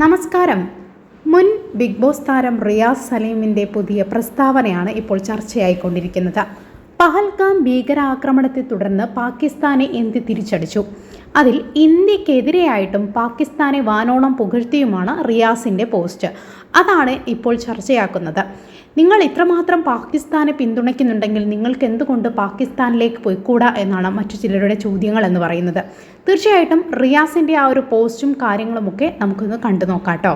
നമസ്കാരം. മുൻ big boss താരം റിയാസ് സലീമിന്റെ പുതിയ പ്രസ്താവനയാണ് ഇപ്പോൾ ചർച്ചയായിക്കൊണ്ടിരിക്കുന്നത്. പഹൽഗാം ഭീകരാക്രമണത്തെ തുടർന്ന് പാകിസ്ഥാനെ ഇന്ത്യ തിരിച്ചടിച്ചു. അതിൽ ഇന്ത്യക്കെതിരെയായിട്ടും പാകിസ്ഥാനെ വാനോളം പുകഴ്ത്തിയുമാണ് റിയാസിന്റെ പോസ്റ്റ്. അതാണ് ഇപ്പോൾ ചർച്ചയാക്കുന്നത് നിങ്ങൾ ഇത്രമാത്രം പാകിസ്ഥാനെ പിന്തുണയ്ക്കുന്നുണ്ടെങ്കിൽ നിങ്ങൾക്ക് എന്തുകൊണ്ട് പാകിസ്ഥാനിലേക്ക് പോയിക്കൂടാ എന്നാണ് മറ്റു ചിലരുടെ ചോദ്യങ്ങൾ എന്ന് പറയുന്നത് തീർച്ചയായിട്ടും റിയാസിൻ്റെ ആ ഒരു പോസ്റ്റും കാര്യങ്ങളുമൊക്കെ നമുക്കൊന്ന് കണ്ടു നോക്കാം കേട്ടോ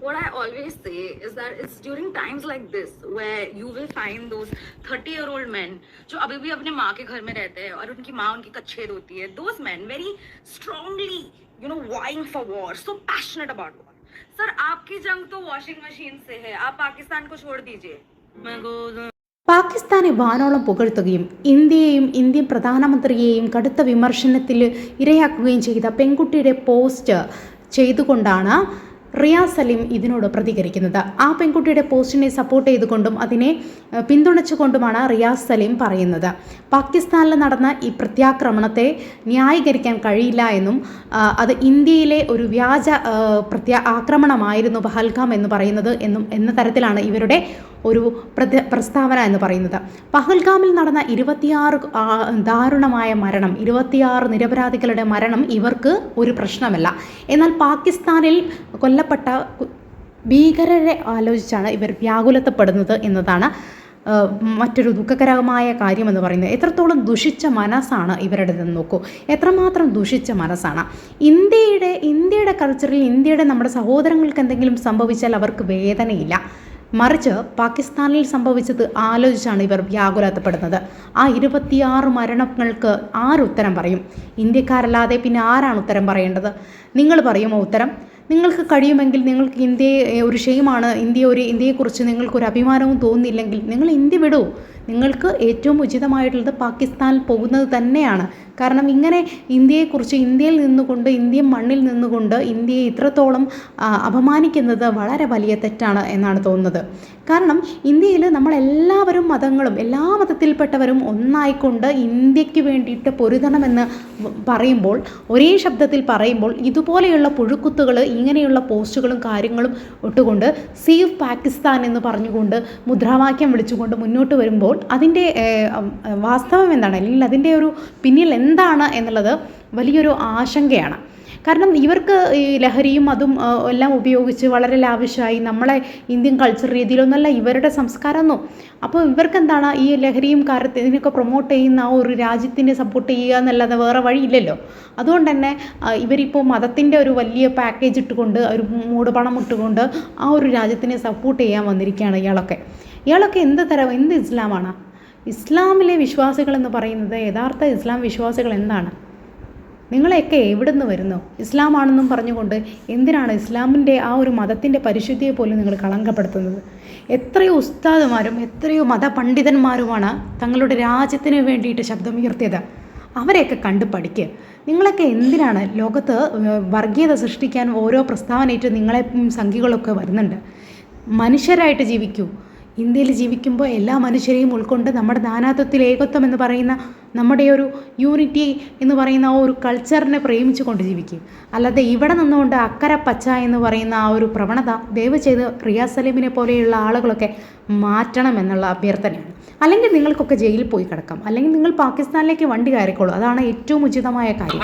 what I always say is that it's during times like this where you will find those 30 year old men जो अभी भी अपने माँ के घर में रहते हैं और उनकी माँ उनकी कच्छेद होती है those men very strongly you know vying for war so passionate about war sir आपकी जंग तो वॉशिंग मशीन से है आप पाकिस्तान को छोड़ दीजिए मैं को പാകിസ്ഥാനെ വാനോളം പുകഴ്ത്തുകയും ഇന്ത്യയെയും ഇന്ത്യൻ പ്രധാനമന്ത്രിയെയും കടുത്ത വിമർശനത്തിൽ ഇരയാക്കുകയും ചെയ്ത പെൺകുട്ടിയുടെ പോസ്റ്റ് ചെയ്തുകൊണ്ടാണ് റിയാസ് സലീം ഇതിനോട് പ്രതികരിക്കുന്നത്. ആ പെൺകുട്ടിയുടെ പോസ്റ്റിനെ സപ്പോർട്ട് ചെയ്തുകൊണ്ടും അതിനെ പിന്തുണച്ചുകൊണ്ടുമാണ് റിയാസ് സലീം പറയുന്നത്. പാകിസ്ഥാനിൽ നടന്ന ഈ പ്രത്യാക്രമണത്തെ ന്യായീകരിക്കാൻ കഴിയില്ല എന്നും അത് ഇന്ത്യയിലെ ഒരു വ്യാജ പ്രത്യാ ആക്രമണമായിരുന്നു പഹൽഗാം എന്ന് പറയുന്നത് എന്നും എന്ന തരത്തിലാണ് ഇവരുടെ ഒരു പ്രസ്താവന എന്ന് പറയുന്നത്. പഹൽഗാമിൽ നടന്ന ഇരുപത്തിയാറ് ദാരുണമായ മരണം ഇരുപത്തിയാറ് നിരപരാധികളുടെ മരണം ഇവർക്ക് ഒരു പ്രശ്നമല്ല. എന്നാൽ പാകിസ്ഥാനിൽ കൊല്ലപ്പെട്ട ഭീകരരെ ആലോചിച്ചാണ് ഇവർ വ്യാകുലത്തപ്പെടുന്നത് എന്നതാണ് മറ്റൊരു ദുഃഖകരമായ കാര്യമെന്ന് പറയുന്നത്. എത്രത്തോളം ദുഷിച്ച മനസ്സാണ് ഇവരുടേതെന്ന് നോക്കൂ. എത്രമാത്രം ദുഷിച്ച മനസ്സാണ്. ഇന്ത്യയുടെ ഇന്ത്യയുടെ കൾച്ചറിൽ ഇന്ത്യയുടെ നമ്മുടെ സഹോദരങ്ങൾക്ക് എന്തെങ്കിലും സംഭവിച്ചാൽ അവർക്ക് വേദനയില്ല. മറിച്ച് പാകിസ്ഥാനിൽ സംഭവിച്ചത് ആലോചിച്ചാണ് ഇവർ വ്യാകുലത്തപ്പെടുന്നത് ആ ഇരുപത്തിയാറ് മരണങ്ങൾക്ക് ആരുത്തരം പറയും? ഇന്ത്യക്കാരല്ലാതെ പിന്നെ ആരാണ് ഉത്തരം പറയേണ്ടത്? നിങ്ങൾ പറയുമോ ഉത്തരം? നിങ്ങൾക്ക് കഴിയുമെങ്കിൽ നിങ്ങൾക്ക് ഇന്ത്യയെ ഒരു ഷെയിമാണ് ഇന്ത്യ ഒരു ഇന്ത്യയെക്കുറിച്ച് നിങ്ങൾക്കൊരു അഭിമാനവും തോന്നുന്നില്ലെങ്കിൽ നിങ്ങൾ ഇന്ത്യ വിടൂ. നിങ്ങൾക്ക് ഏറ്റവും ഉചിതമായിട്ടുള്ളത് പാകിസ്ഥാനിൽ പോകുന്നത് തന്നെയാണ്. കാരണം ഇങ്ങനെ ഇന്ത്യയെക്കുറിച്ച് ഇന്ത്യയിൽ നിന്നുകൊണ്ട് ഇന്ത്യൻ മണ്ണിൽ നിന്നുകൊണ്ട് ഇന്ത്യയെ ഇത്രത്തോളം അപമാനിക്കുന്നത് വളരെ വലിയ തെറ്റാണ് എന്നാണ് തോന്നുന്നത്. കാരണം ഇന്ത്യയിൽ നമ്മളെല്ലാവരും മതങ്ങളും എല്ലാ മതത്തിൽപ്പെട്ടവരും ഒന്നായിക്കൊണ്ട് ഇന്ത്യയ്ക്ക് വേണ്ടിയിട്ട് പൊരുതണമെന്ന് പറയുമ്പോൾ ഒരേ ശബ്ദത്തിൽ പറയുമ്പോൾ ഇതുപോലെയുള്ള പുഴുക്കുത്തുകൾ ഇങ്ങനെയുള്ള പോസ്റ്റുകളും കാര്യങ്ങളും ഇട്ടുകൊണ്ട് സേവ് പാകിസ്ഥാൻ എന്ന് പറഞ്ഞുകൊണ്ട് മുദ്രാവാക്യം വിളിച്ചുകൊണ്ട് മുന്നോട്ട് വരുമ്പോൾ അതിന്റെ വാസ്തവം എന്താണ്? അല്ലെങ്കിൽ അതിന്റെ ഒരു പിന്നിൽ എന്താണ് എന്നുള്ളത് വലിയൊരു ആശങ്കയാണ്. കാരണം ഇവർക്ക് ഈ ലഹരിയും അതും എല്ലാം ഉപയോഗിച്ച് വളരെ ലാവിഷായി നമ്മളെ ഇന്ത്യൻ കൾച്ചർ രീതിയിലൊന്നല്ല ഇവരുടെ സംസ്കാരമൊന്നും. അപ്പോൾ ഇവർക്ക് എന്താണ് ഈ ലഹരിയും കാര്യത്തിൽ ഇതിനൊക്കെ പ്രൊമോട്ട് ചെയ്യുന്ന ആ ഒരു രാജ്യത്തിനെ സപ്പോർട്ട് ചെയ്യുക എന്നല്ലാതെ വേറെ വഴിയില്ലല്ലോ. അതുകൊണ്ട് തന്നെ ഇവരിപ്പോൾ മതത്തിന്റെ ഒരു വലിയ പാക്കേജ് ഇട്ടുകൊണ്ട് ഒരു മൂടുപണം ഇട്ടുകൊണ്ട് ആ ഒരു രാജ്യത്തിനെ സപ്പോർട്ട് ചെയ്യാൻ വന്നിരിക്കുകയാണ് ഇയാളൊക്കെ. ഇയാളൊക്കെ എന്ത് തരം എന്ത് ഇസ്ലാമാണ്? ഇസ്ലാമിലെ വിശ്വാസികൾ എന്ന് പറയുന്നത് യഥാർത്ഥ ഇസ്ലാം വിശ്വാസികൾ എന്താണ്? നിങ്ങളെയൊക്കെ എവിടെ നിന്ന് വരുന്നു? ഇസ്ലാമാണെന്നും പറഞ്ഞുകൊണ്ട് എന്തിനാണ് ഇസ്ലാമിന്റെ ആ ഒരു മതത്തിന്റെ പരിശുദ്ധിയെ പോലും നിങ്ങൾ കളങ്കപ്പെടുത്തുന്നത്? എത്രയോ ഉസ്താദുമാരും എത്രയോ മതപണ്ഡിതന്മാരുമാണ് തങ്ങളുടെ രാജ്യത്തിന് വേണ്ടിയിട്ട് ശബ്ദമുയർത്തിയത് അവരെയൊക്കെ കണ്ട് പഠിക്കുക നിങ്ങളൊക്കെ എന്തിനാണ് ലോകത്ത് വർഗീയത സൃഷ്ടിക്കാൻ ഓരോ പ്രസ്താവനയിട്ട് നിങ്ങളെ സംഖ്യകളൊക്കെ വരുന്നുണ്ട്? മനുഷ്യരായിട്ട് ജീവിക്കൂ. ഇന്ത്യയിൽ ജീവിക്കുമ്പോൾ എല്ലാ മനുഷ്യരെയും ഉൾക്കൊണ്ട് നമ്മുടെ നാനാത്വത്തിൽ ഏകത്വം എന്ന് പറയുന്ന നമ്മുടെ ഒരു യൂണിറ്റി എന്ന് പറയുന്ന ആ ഒരു കൾച്ചറിനെ പ്രേമിച്ചു കൊണ്ട് ജീവിക്കും. അല്ലാതെ ഇവിടെ നിന്നുകൊണ്ട് അക്കര പച്ച എന്ന് പറയുന്ന ആ ഒരു പ്രവണത ദയവ് ചെയ്ത് റിയാസ് സലീമിനെ പോലെയുള്ള ആളുകളൊക്കെ മാറ്റണം എന്നുള്ള അഭ്യർത്ഥനയാണ്. അല്ലെങ്കിൽ നിങ്ങൾക്കൊക്കെ ജയിലിൽ പോയി കിടക്കാം. അല്ലെങ്കിൽ നിങ്ങൾ പാകിസ്ഥാനിലേക്ക് വണ്ടി കയറിക്കോളൂ. അതാണ് ഏറ്റവും ഉചിതമായ കാര്യം.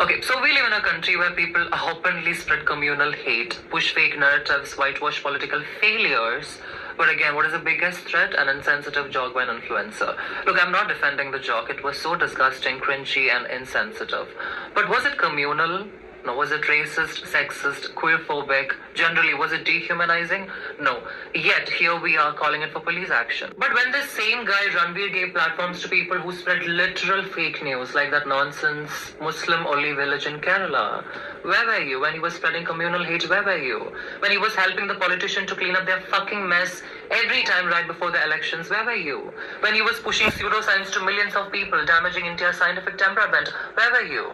Okay, so we live in a country where people openly spread communal hate, push fake narratives, whitewash political failures. But again, what is the biggest threat? An insensitive joke by an influencer. Look, I'm not defending the joke. It was so disgusting, cringy, and insensitive. But was it communal? No. Was it racist, sexist, queerphobic? Generally, was it dehumanizing? No. Yet, here we are calling it for police action. But when this same guy, Ranveer, gave platforms to people who spread literal fake news, like that nonsense Muslim only village in Kerala, where were you? When he was spreading communal hate, where were you? When he was helping the politician to clean up their fucking mess every time right before the elections, where were you? When he was pushing pseudoscience to millions of people, damaging India's scientific temperament, where were you?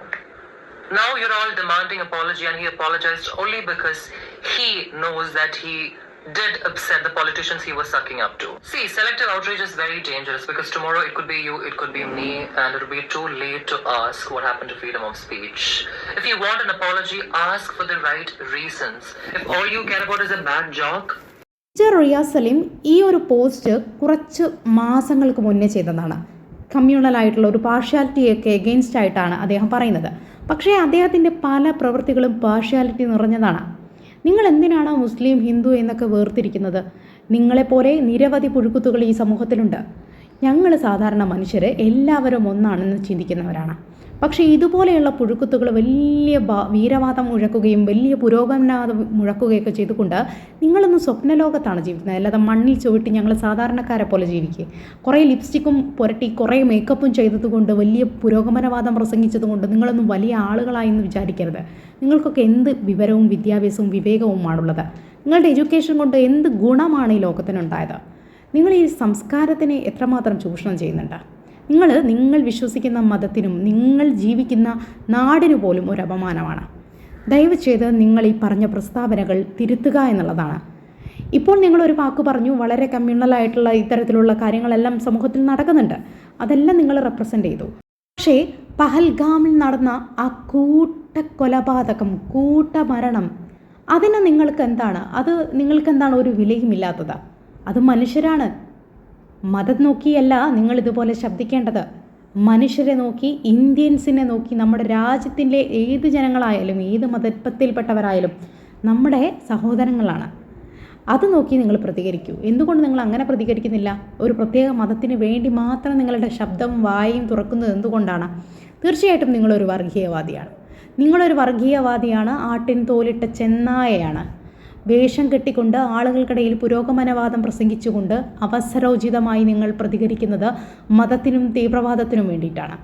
Now you're all demanding apology, and he apologized only because he knows that he did upset the politicians he was sucking up to. See, selective outrage is very dangerous because tomorrow it could be you, it could be me, and it'll be too late to ask what happened to freedom of speech. If you want an apology, ask for the right reasons. If all you care about is a bad joke, Riyas Saleem ഈ ഒരു post കുറച്ച് മാസങ്ങൾക്ക് മുന്നേ ചെയ്തതാണ് communal ആയിട്ടുള്ള ഒരു പാർഷ്യാലിറ്റിയൊക്കെ against ആയിട്ടാണ് അദ്ദേഹം പറയുന്നത്. പക്ഷേ അദ്ദേഹത്തിന്റെ പല പ്രവൃത്തികളും പാർഷ്യാലിറ്റി നിറഞ്ഞതാണ്. നിങ്ങൾ എന്തിനാണ് മുസ്ലിം ഹിന്ദു എന്നൊക്കെ വേർതിരിക്കുന്നത്? നിങ്ങളെപ്പോലെ നിരവധി പുഴുക്കുത്തുകൾ ഈ സമൂഹത്തിലുണ്ട്. ഞങ്ങൾ സാധാരണ മനുഷ്യർ എല്ലാവരും ഒന്നാണെന്ന് ചിന്തിക്കുന്നവരാണ്. പക്ഷേ ഇതുപോലെയുള്ള പുഴുക്കുത്തുകൾ വലിയ വീരവാദം മുഴക്കുകയും വലിയ പുരോഗമനവാദം മുഴക്കുകയൊക്കെ ചെയ്തുകൊണ്ട് നിങ്ങളൊന്ന് സ്വപ്നലോകത്താണ് ജീവിക്കുന്നത്. അല്ലാതെ മണ്ണിൽ ചുവട്ടി ഞങ്ങൾ സാധാരണക്കാരെ പോലെ ജീവിക്കുക. കുറേ ലിപ്സ്റ്റിക്കും പുരട്ടി കുറേ മേക്കപ്പും ചെയ്തതുകൊണ്ട് വലിയ പുരോഗമനവാദം പ്രസംഗിച്ചതുകൊണ്ട് നിങ്ങളൊന്നും വലിയ ആളുകളായി എന്ന് വിചാരിക്കരുത്. നിങ്ങൾക്കൊക്കെ എന്ത് വിവരവും വിദ്യാഭ്യാസവും വിവേകവുമാണുള്ളത്? നിങ്ങളുടെ എഡ്യൂക്കേഷൻ കൊണ്ട് എന്ത് ഗുണമാണ് ഈ ലോകത്തിനുണ്ടായത്? നിങ്ങൾ ഈ സംസ്കാരത്തിനെ എത്രമാത്രം ചൂഷണം ചെയ്യുന്നുണ്ട്? നിങ്ങൾ നിങ്ങൾ വിശ്വസിക്കുന്ന മതത്തിനും നിങ്ങൾ ജീവിക്കുന്ന നാടിനു പോലും ഒരു അപമാനമാണ്. ദയവ് ചെയ്ത് നിങ്ങൾ ഈ പറഞ്ഞ പ്രസ്താവനകൾ തിരുത്തുക എന്നുള്ളതാണ്. ഇപ്പോൾ നിങ്ങളൊരു വാക്ക് പറഞ്ഞു വളരെ കമ്മ്യൂണലായിട്ടുള്ള ഇത്തരത്തിലുള്ള കാര്യങ്ങളെല്ലാം സമൂഹത്തിൽ നടക്കുന്നുണ്ട്. അതെല്ലാം നിങ്ങൾ റെപ്രസെന്റ് ചെയ്തു. പക്ഷേ പഹൽഗാമിൽ നടന്ന ആ കൂട്ട കൊലപാതകം കൂട്ടമരണം അതിന് നിങ്ങൾക്ക് എന്താണ്? അത് നിങ്ങൾക്ക് എന്താണ് ഒരു വിലയുമില്ലാത്തത്? അത് മനുഷ്യരാണ്. മതം നോക്കിയല്ല നിങ്ങൾ ഇതുപോലെ ശബ്ദിക്കേണ്ടത്. മനുഷ്യരെ നോക്കി ഇന്ത്യൻസിനെ നോക്കി നമ്മുടെ രാജ്യത്തിന്റെ ഏത് ജനങ്ങളായാലും ഏത് മതത്തിൽപ്പെട്ടവരായാലും നമ്മുടെ സഹോദരങ്ങളാണ്. അത് നോക്കി നിങ്ങൾ പ്രതികരിക്കൂ. എന്തുകൊണ്ട് നിങ്ങൾ അങ്ങനെ പ്രതികരിക്കുന്നില്ല? ഒരു പ്രത്യേക മതത്തിന് വേണ്ടി മാത്രം നിങ്ങളുടെ ശബ്ദം വായും തുറക്കുന്നത് എന്തുകൊണ്ടാണ്? തീർച്ചയായിട്ടും നിങ്ങളൊരു വർഗീയവാദിയാണ്. നിങ്ങളൊരു വർഗീയവാദിയാണ് ആട്ടിൻ തോലിട്ട ചെന്നായയാണ്. വേഷം കെട്ടിക്കൊണ്ട് ആളുകൾക്കിടയിൽ പുരോഗമനവാദം പ്രസംഗിച്ചുകൊണ്ട് അവസരോചിതമായി നിങ്ങൾ പ്രതികരിക്കുന്നത് മതത്തിനും തീവ്രവാദത്തിനും വേണ്ടിയിട്ടാണ്.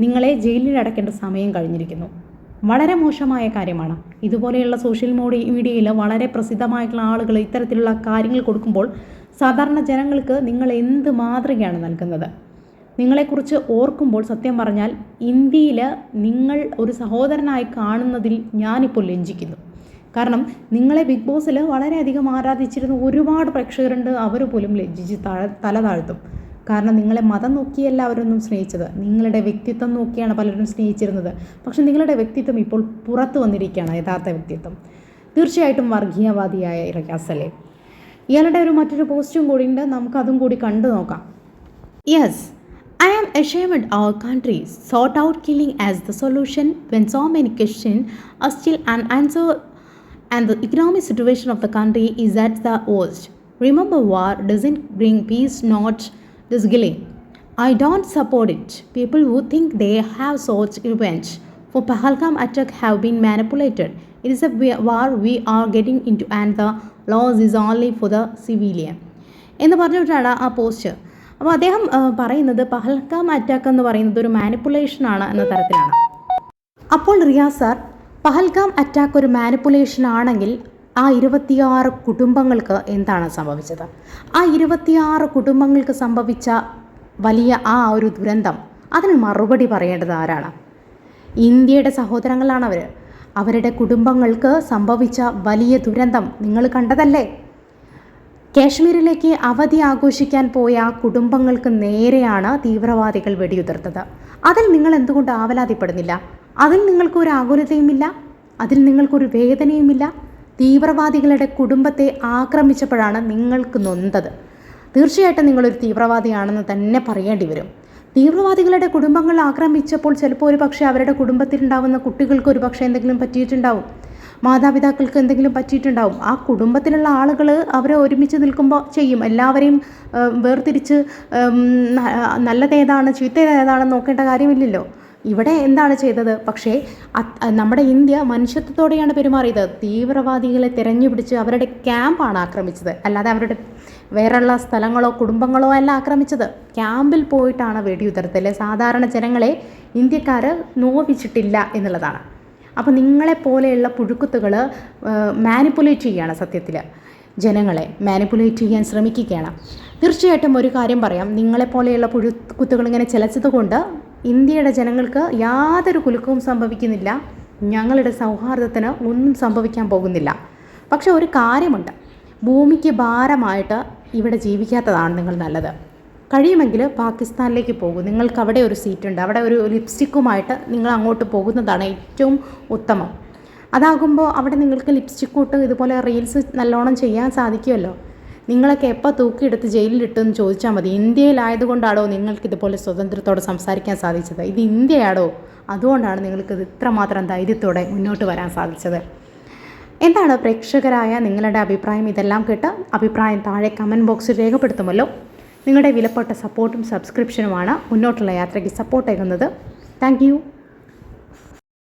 നിങ്ങളെ ജയിലിൽ അടയ്ക്കേണ്ട സമയം കഴിഞ്ഞിരിക്കുന്നു. വളരെ മോശമായ കാര്യമാണ്. ഇതുപോലെയുള്ള സോഷ്യൽ മോഡി മീഡിയയിൽ വളരെ പ്രസിദ്ധമായിട്ടുള്ള ആളുകൾ ഇത്തരത്തിലുള്ള കാര്യങ്ങൾ കൊടുക്കുമ്പോൾ സാധാരണ ജനങ്ങൾക്ക് നിങ്ങൾ എന്ത് മാതൃകയാണ് നൽകുന്നത്? നിങ്ങളെക്കുറിച്ച് ഓർക്കുമ്പോൾ സത്യം പറഞ്ഞാൽ ഇന്ത്യയിൽ നിങ്ങൾ ഒരു സഹോദരനായി കാണുന്നതിൽ ഞാനിപ്പോൾ ലജ്ജിക്കുന്നു. കാരണം നിങ്ങളെ ബിഗ് ബോസിൽ വളരെയധികം ആരാധിച്ചിരുന്ന ഒരുപാട് പ്രേക്ഷകരുണ്ട്. അവർ പോലും ലജ്ജിച്ച് തല താഴ്ത്തും. കാരണം നിങ്ങളെ മതം നോക്കിയല്ല അവരൊന്നും സ്നേഹിച്ചത്. നിങ്ങളുടെ വ്യക്തിത്വം നോക്കിയാണ് പലരും സ്നേഹിച്ചിരുന്നത്. പക്ഷെ നിങ്ങളുടെ വ്യക്തിത്വം ഇപ്പോൾ പുറത്തു വന്നിരിക്കുകയാണ് യഥാർത്ഥ വ്യക്തിത്വം. തീർച്ചയായിട്ടും വർഗീയവാദിയായ ഇറക്കാസലെ ഇയാളുടെ ഒരു മറ്റൊരു പോസ്റ്റും കൂടി ഉണ്ട് നമുക്കതും കൂടി കണ്ടു നോക്കാം. Yes I am ashamed our country sought out killing as the solution when so many questions are still unanswered. And the economic situation of the country is at the worst. Remember, war doesn't bring peace, not disgilling. I don't support it. People who think they have sought revenge for Pahalgam attack have been manipulated. It is a war we are getting into and the loss is only for the civilian. എന്ന് പറഞ്ഞിട്ടാണ് ആ post അപ്പോൾ അദ്ദേഹം പറയുന്നത് Pahalgam attack എന്ന് പറയുന്നത് ഒരു മാനിപ്പുലേഷനാണ് എന്ന തരത്തിലാണ് അപ്പോൾ റിയാസ് സാർ പഹൽഗാം അറ്റാക്ക് ഒരു മാനിപ്പുലേഷൻ ആണെങ്കിൽ ആ ഇരുപത്തിയാറ് കുടുംബങ്ങൾക്ക് എന്താണ് സംഭവിച്ചത്? ആ ഇരുപത്തിയാറ് കുടുംബങ്ങൾക്ക് സംഭവിച്ച വലിയ ആ ഒരു ദുരന്തം അതിന് മറുപടി പറയേണ്ടത് ആരാണ്? ഇന്ത്യയുടെ സഹോദരങ്ങളാണ് അവർ അവരുടെ കുടുംബങ്ങൾക്ക് സംഭവിച്ച വലിയ ദുരന്തം നിങ്ങൾ കണ്ടതല്ലേ? കാശ്മീരിലേക്ക് അവധി ആഘോഷിക്കാൻ പോയ ആ കുടുംബങ്ങൾക്ക് നേരെയാണ് തീവ്രവാദികൾ വെടിയുതിർത്തത്. അതിൽ നിങ്ങൾ എന്തുകൊണ്ട് ആവലാതിപ്പെടുന്നില്ല? അതിൽ നിങ്ങൾക്കൊരു ആകുലതയുമില്ല അതിൽ നിങ്ങൾക്കൊരു വേദനയുമില്ല. തീവ്രവാദികളുടെ കുടുംബത്തെ ആക്രമിച്ചപ്പോഴാണ് നിങ്ങൾക്ക് നൊന്തത്. തീർച്ചയായിട്ടും നിങ്ങളൊരു തീവ്രവാദിയാണെന്ന് തന്നെ പറയേണ്ടി വരും. തീവ്രവാദികളുടെ കുടുംബങ്ങൾ ആക്രമിച്ചപ്പോൾ ചിലപ്പോൾ ഒരു പക്ഷേ അവരുടെ കുടുംബത്തിലുണ്ടാവുന്ന കുട്ടികൾക്ക് ഒരു പക്ഷേ എന്തെങ്കിലും പറ്റിയിട്ടുണ്ടാവും. മാതാപിതാക്കൾക്ക് എന്തെങ്കിലും പറ്റിയിട്ടുണ്ടാവും. ആ കുടുംബത്തിലുള്ള ആളുകൾ അവരെ ഒരുമിച്ച് നിൽക്കുമ്പോൾ ചെയ്യും. എല്ലാവരെയും വേർതിരിച്ച് നല്ലതേതാണ് ചീത്തയേതാണെന്ന് നോക്കേണ്ട കാര്യമില്ലല്ലോ. ഇവിടെ എന്താണ് ചെയ്തത്? പക്ഷേ നമ്മുടെ ഇന്ത്യ മനുഷ്യത്വത്തോടെയാണ് പെരുമാറിയത്. തീവ്രവാദികളെ തിരഞ്ഞുപിടിച്ച് അവരുടെ ക്യാമ്പാണ് ആക്രമിച്ചത്. അല്ലാതെ അവരുടെ വേറെയുള്ള സ്ഥലങ്ങളോ കുടുംബങ്ങളോ അല്ല ആക്രമിച്ചത്. ക്യാമ്പിൽ പോയിട്ടാണ് വെടിയുതിർത്തൽ സാധാരണ ജനങ്ങളെ ഇന്ത്യക്കാർ നോവിച്ചിട്ടില്ല എന്നുള്ളതാണ്. അപ്പോൾ നിങ്ങളെപ്പോലെയുള്ള പുഴുക്കുത്തുകൾ മാനിപ്പുലേറ്റ് ചെയ്യുകയാണ് സത്യത്തിൽ ജനങ്ങളെ മാനിപ്പുലേറ്റ് ചെയ്യാൻ ശ്രമിക്കുകയാണ്. തീർച്ചയായിട്ടും ഒരു കാര്യം പറയാം. നിങ്ങളെപ്പോലെയുള്ള പുഴുക്കുത്തുകൾ ഇങ്ങനെ ചിലച്ചതുകൊണ്ട് ഇന്ത്യയുടെ ജനങ്ങൾക്ക് യാതൊരു കുലുക്കവും സംഭവിക്കുന്നില്ല. ഞങ്ങളുടെ സൗഹാർദ്ദത്തിന് ഒന്നും സംഭവിക്കാൻ പോകുന്നില്ല. പക്ഷെ ഒരു കാര്യമുണ്ട്. ഭൂമിക്ക് ഭാരമായിട്ട് ഇവിടെ ജീവിക്കാത്തതാണ് നിങ്ങൾ നല്ലത്. കഴിയുമെങ്കിൽ പാകിസ്ഥാനിലേക്ക് പോകും. നിങ്ങൾക്ക് അവിടെ ഒരു സീറ്റുണ്ട്. അവിടെ ഒരു ലിപ്സ്റ്റിക്കുമായിട്ട് നിങ്ങൾ അങ്ങോട്ട് പോകുന്നതാണ് ഏറ്റവും ഉത്തമം. അതാകുമ്പോൾ അവിടെ നിങ്ങൾക്ക് ലിപ്സ്റ്റിക് ഇട്ട് ഇതുപോലെ റീൽസ് നല്ലോണം ചെയ്യാൻ സാധിക്കുമല്ലോ. നിങ്ങളൊക്കെ എപ്പോൾ തൂക്കിയെടുത്ത് ജയിലിലിട്ടെന്ന് ചോദിച്ചാൽ മതി. ഇന്ത്യയിലായതുകൊണ്ടാണോ നിങ്ങൾക്ക് ഇതുപോലെ സ്വതന്ത്രത്തോടെ സംസാരിക്കാൻ സാധിച്ചത്? ഇത് ഇന്ത്യയാണോ? അതുകൊണ്ടാണ് നിങ്ങൾക്ക് ഇത് ഇത്രമാത്രം ധൈര്യത്തോടെ മുന്നോട്ട് വരാൻ സാധിച്ചത്. എന്താണ് പ്രേക്ഷകരായ നിങ്ങളുടെ അഭിപ്രായം? ഇതെല്ലാം കേട്ട് അഭിപ്രായം താഴെ കമന്റ് ബോക്സിൽ രേഖപ്പെടുത്തുമല്ലോ. നിങ്ങളുടെ വിലപ്പെട്ട സപ്പോർട്ടും സബ്സ്ക്രിപ്ഷനുമാണ് മുന്നോട്ടുള്ള യാത്രയ്ക്ക് സപ്പോർട്ടേകുന്നത് താങ്ക് യു